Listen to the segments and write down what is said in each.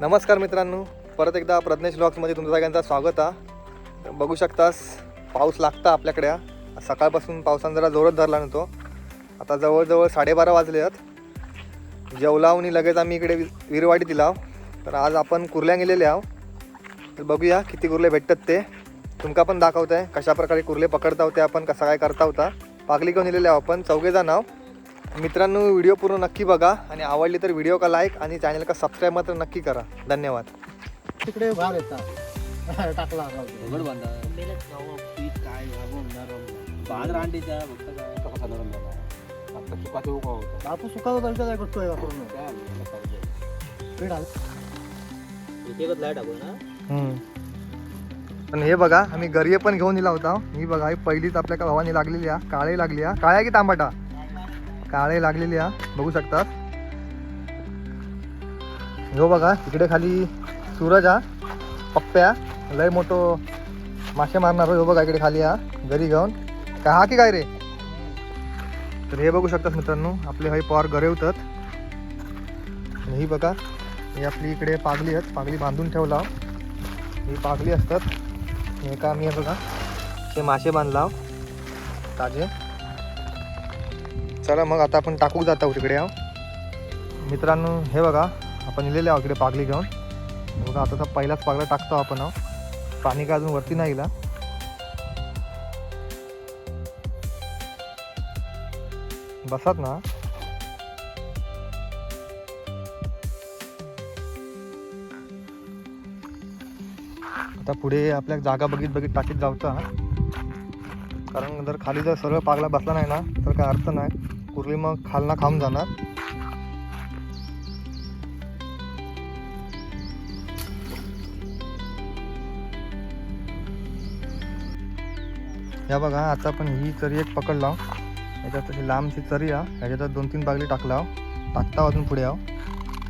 नमस्कार मित्रांनो. परत एकदा प्रज्ञेश ब्लॉग्समध्ये तुमचं सगळ्यांचं स्वागत आहे बघू शकतास पाऊस लागता आपल्याकडे सकाळपासून पावसानं जरा जोरच धरला नव्हतो आता जवळजवळ साडेबारा वाजले आहेत. जेवलाव आणि लगेच आम्ही इकडे वि- विरवाडी दिला तर आज आपण कुर्ल्या गेलेले आहो. तर बघूया किती कुर्ले भेटतात ते. तुमका पण दाखवत आहे कशा प्रकारे कुर्ले पकडता होते आपण कसा काय करता होता. पागली घेऊन दिलेले आहो आपण चौघेजण आहो. मित्रांनो व्हिडिओ पूर्ण नक्की बघा आणि आवडली तर व्हिडिओ का लाईक आणि चॅनल का सबस्क्राईब मात्र नक्की करा. धन्यवाद. तिकडे भार येतात. टाकला दगड बांधा काय बांध फक्त काय? झाला आता होता सुखाचा काय करतोय काय. एकच लाइट ना? पण हे बघा आम्ही गरीये पण घेऊन दिला होता. ही बघा ही पहिलीच आपल्या का भावाने लागलेली आहे. काळे लागली आहे. काळ्या की तांबाटा? काळे लागलेली हा बघू शकता. हो बघा इकडे खाली सूरज हा पप्प्या लय मोठो मासे मारणार हो बघा इकडे खाली हा घरी घेऊन. का हा की काय रे? तर हे बघू शकतात मित्रांनो आपले हे पॉर गरवतात आणि ही बघा ही आपली इकडे पागली आहेत. पागली बांधून ठेवला हो. ही. पागली असतात. हे का मी बघा ते मासे बांधला हो. ताजे. चला मग आता आपण टाकू जात आहोत तिकडे आहो मित्रांनो हे बघा आपण इलेले आहोत इकडे पागली घेऊन. बघा आता तर पहिलाच पागला टाकतो आपण आहो पाणी काय अजून वरती नाही गेला. बसात ना. आता पुढे आपल्या जागा बघित बघित टाकीत जावता कारण जर खाली जर सरळ पागला बसला नाही ना तर काय अर्थ नाही. कुरली मग खालना खाऊन जाणार. या बघा आता पण ही चरी एक पकडला याच्यात तशी लांबची चरी आ याच्यात दोन तीन बागली टाकला टाकता अजून पुढे आहो.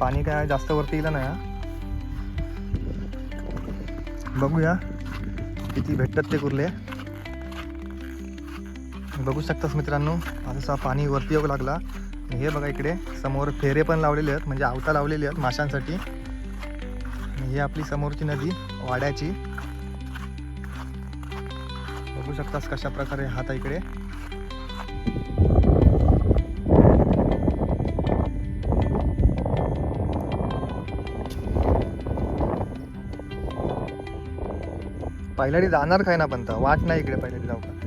पाणी काय जास्त वरती गेलं नाही हा. बघूया किती भेटतात ते कुर्ले. बघू शकतास मित्रांनो असा पाणी वरती येऊ लागला. हे बघा इकडे समोर फेरे पण लावलेले आहेत म्हणजे आवता लावलेले आहेत माशांसाठी. ही आपली समोरची नदी वाड्याची. बघू शकतास कशा प्रकारे हात इकडे. पहिल्याडी जाणार काय ना पण तर वाट नाही इकडे पहिल्याडी जाऊ का.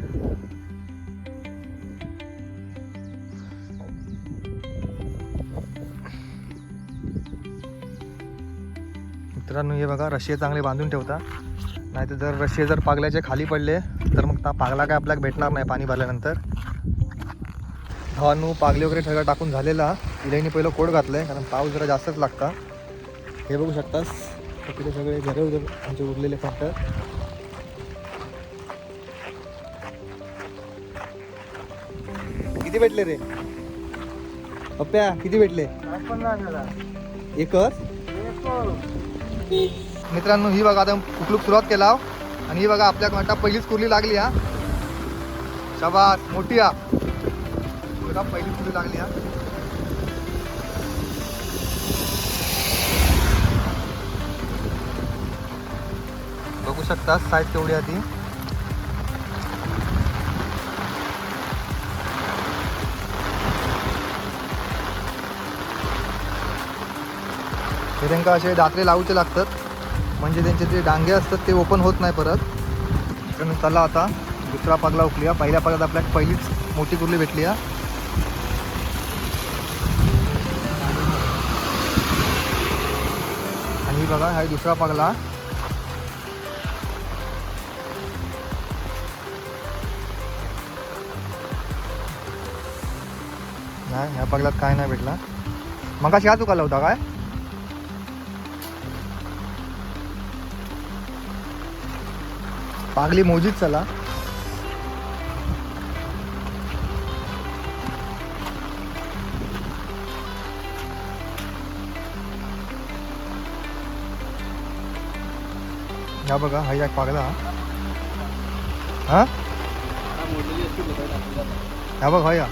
मित्रांनो हे बघा रशिये चांगले बांधून ठेवता. नाही तर जर रशिये जर पागल्याचे खाली पडले तर मग ता पागला काय आपल्याला भेटणार नाही पाणी भरल्यानंतर. धावांनू पागले वगैरे सगळं टाकून झालेला. इलाईने पहिलं कोड घातलंय कारण पाऊस जरा जास्तच लागता. हे बघू शकतास. तिथे सगळे घरे वगैरे आमचे उरलेले फक्त. किती भेटले रे? पप्प्या किती भेटले. एकच एक मित्रांनो ही बघा आता कुकलूक सुरुवात केला आणि ही बघा आपल्या घंटा पहिलीच कुर्ली लागली हा. शबास मोठी हा. बघा पहिलीच कुर्ली लागली हा. बघू शकता साईज केवढी आहे ती. हे त्यांना असे दात्रे लावूचे लागतात. म्हणजे त्यांचे जे डांगे असतात ते ओपन होत नाही परत. तर चला आता दुसरा पागला उकली पहिल्या पागलात आपल्याला पहिलीच मोठी कुर्ली भेटली या आणि बघा हा दुसरा पागला. नाही ह्या पागलात काय नाही भेटला. मग ह्या चुकाला होता काय? पागली मोजीत चला. या बघा हा एक पागला. हा? मोडलेली हा बघ या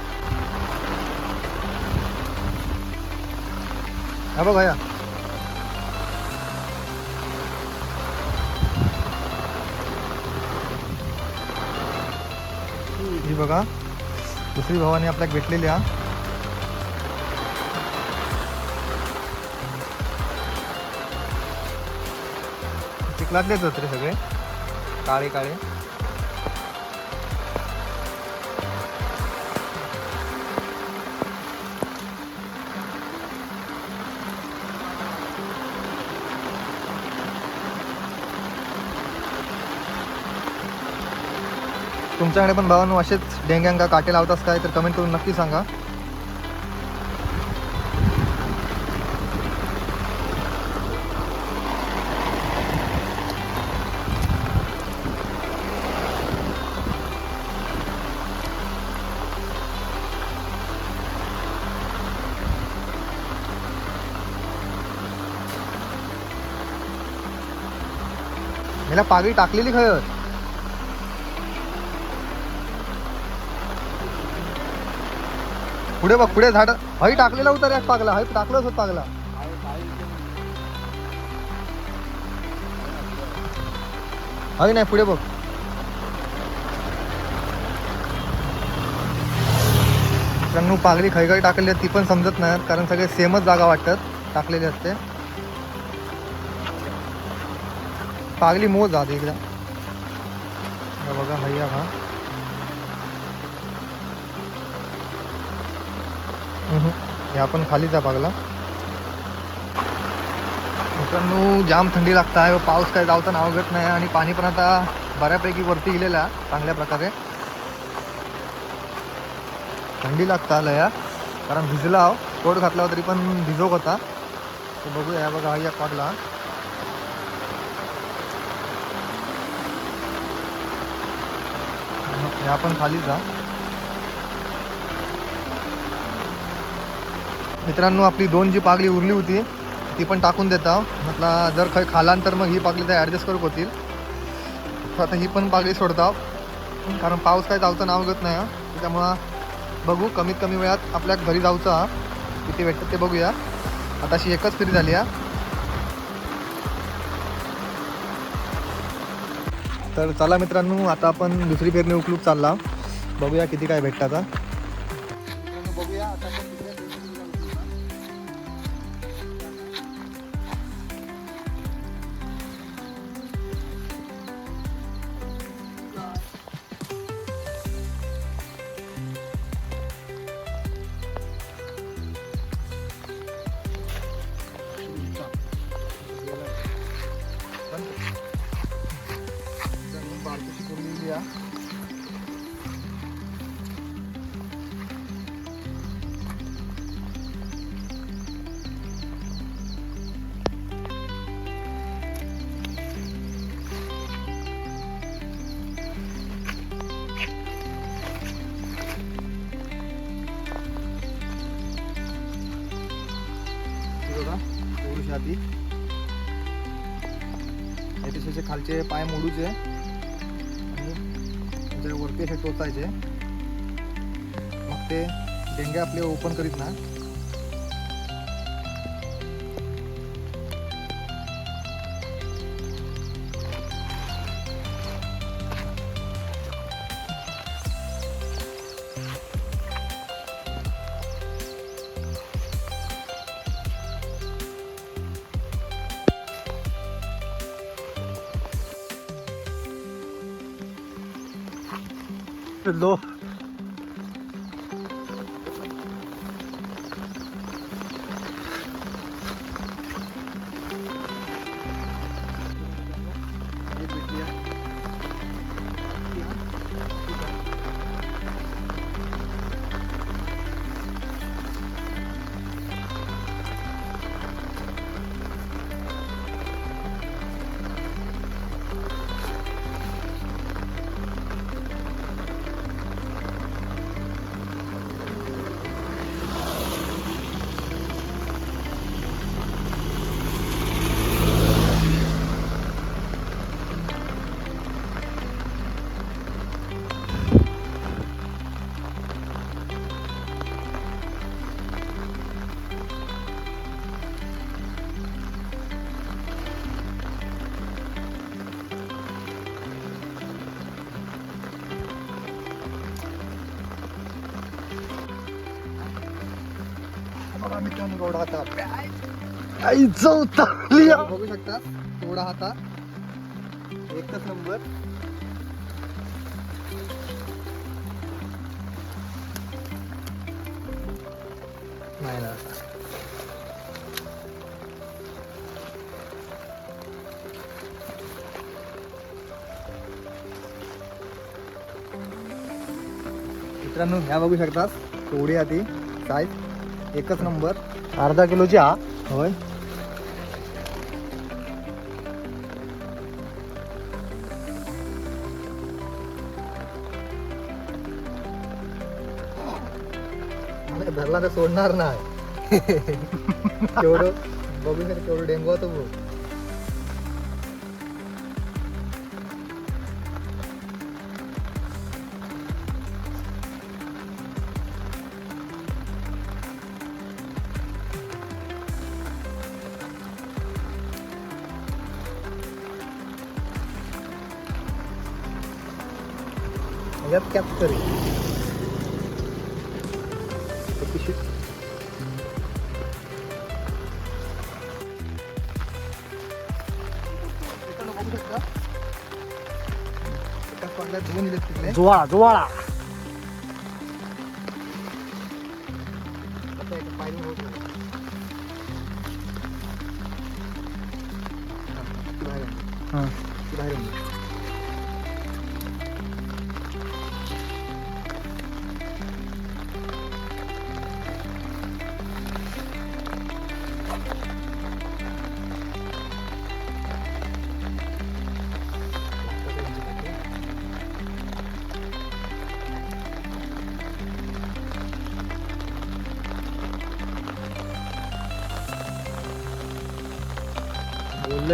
हा बघ या. ही बघा. दुसरी भवानी आपल्याला भेटलेली हा. चिखलातलेच होते सगळे. काळे काळे. तुमच्याकडे पण भावांनो असेच डेंग्यांका काटे लावतास काय तर कमेंट करून नक्की सांगा. मला पागळी टाकलेली खरं. पुढे बघ पुढे झाड. हई टाकलेला होता रे पागला. हई टाकलंच होत पागला. हई नाही पुढे बघ. मित्रांनो पागली खै खै टाकलेली ती पण समजत नाही कारण सगळे सेमच जागा वाटतात टाकलेले असते पागली मोज जाते एकदा बघा हैया हा. हे आपण खालीचा पागला मित्रांनो जाम थंडी लागत आहे पाऊस काय जावता नावगत नाही आणि पाणी पण आता बऱ्यापैकी वरती गेलेलं आहे चांगल्या प्रकारे. थंडी लागत आलं या कारण भिजला कोट घातला तरी पण भिजोक होता. तर बघूया या बघा या एक पागला. ह्या पण खालीच जा. मित्रांनो आपली दोन जी पागली उरली होती ती पण टाकून देता म्हटला जर काही खालान तर मग ही पागली तर ॲडजस्ट करू होतील तर आता ही पण पागली सोडता कारण पाऊस काय जाऊचं नाव घेत नाही त्यामुळं त्याच्यामुळं बघू कमीत कमी वेळात आपल्या घरी जाऊचं हा. किती भेटतं ते बघूया. आता अशी एकच फेरी झाली आहे तर चला मित्रांनो आता आपण दुसरी फेरणी उकलूक चालला. बघूया किती काय भेटतं आता होती हाती याचे खालचे पाय मोडूचे. आणि त्याच्या वरती असे टोचायचे. मग ते डेंग्या आपले ओपन करीत ना. Good बघा मित्रांनो गौडा आता बघू शकता थोडा हाता. एकच नंबर. नाही ना. मित्रांनो ह्या बघू शकता थोडी आधी साईज एकच नंबर. अर्धा किलोची हा होय. धरला तर सोडणार नाही. केवढं बघू शकतो केवढं डेंगू होतो भाऊ दोन इलेक्ट्रिकले जुवाळा जुवाळा आता एका पायरी होत नाही. हा,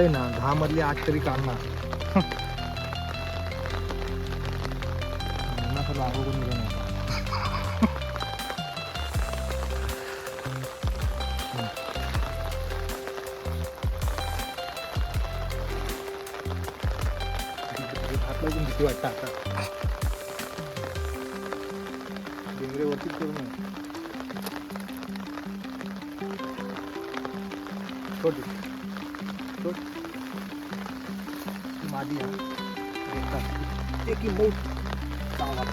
बोललंय ना दहा मधली आठ तरी काढणार. लागू भीती वाटतं आता डेंगरे करू नये छोट. एक मोठ चांगला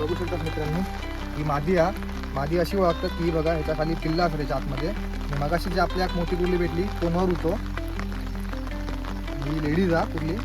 बघू शकतात मित्रांनो ही मादी आ मादी अशी ओळखतात की बघा ह्याच्या खाली किल्ला असायच्या आतमध्ये. आणि मगाशी जी आपल्या मोठी कुर्ली भेटली कोणावर होतो? ही लेडीज हा कुर्ली.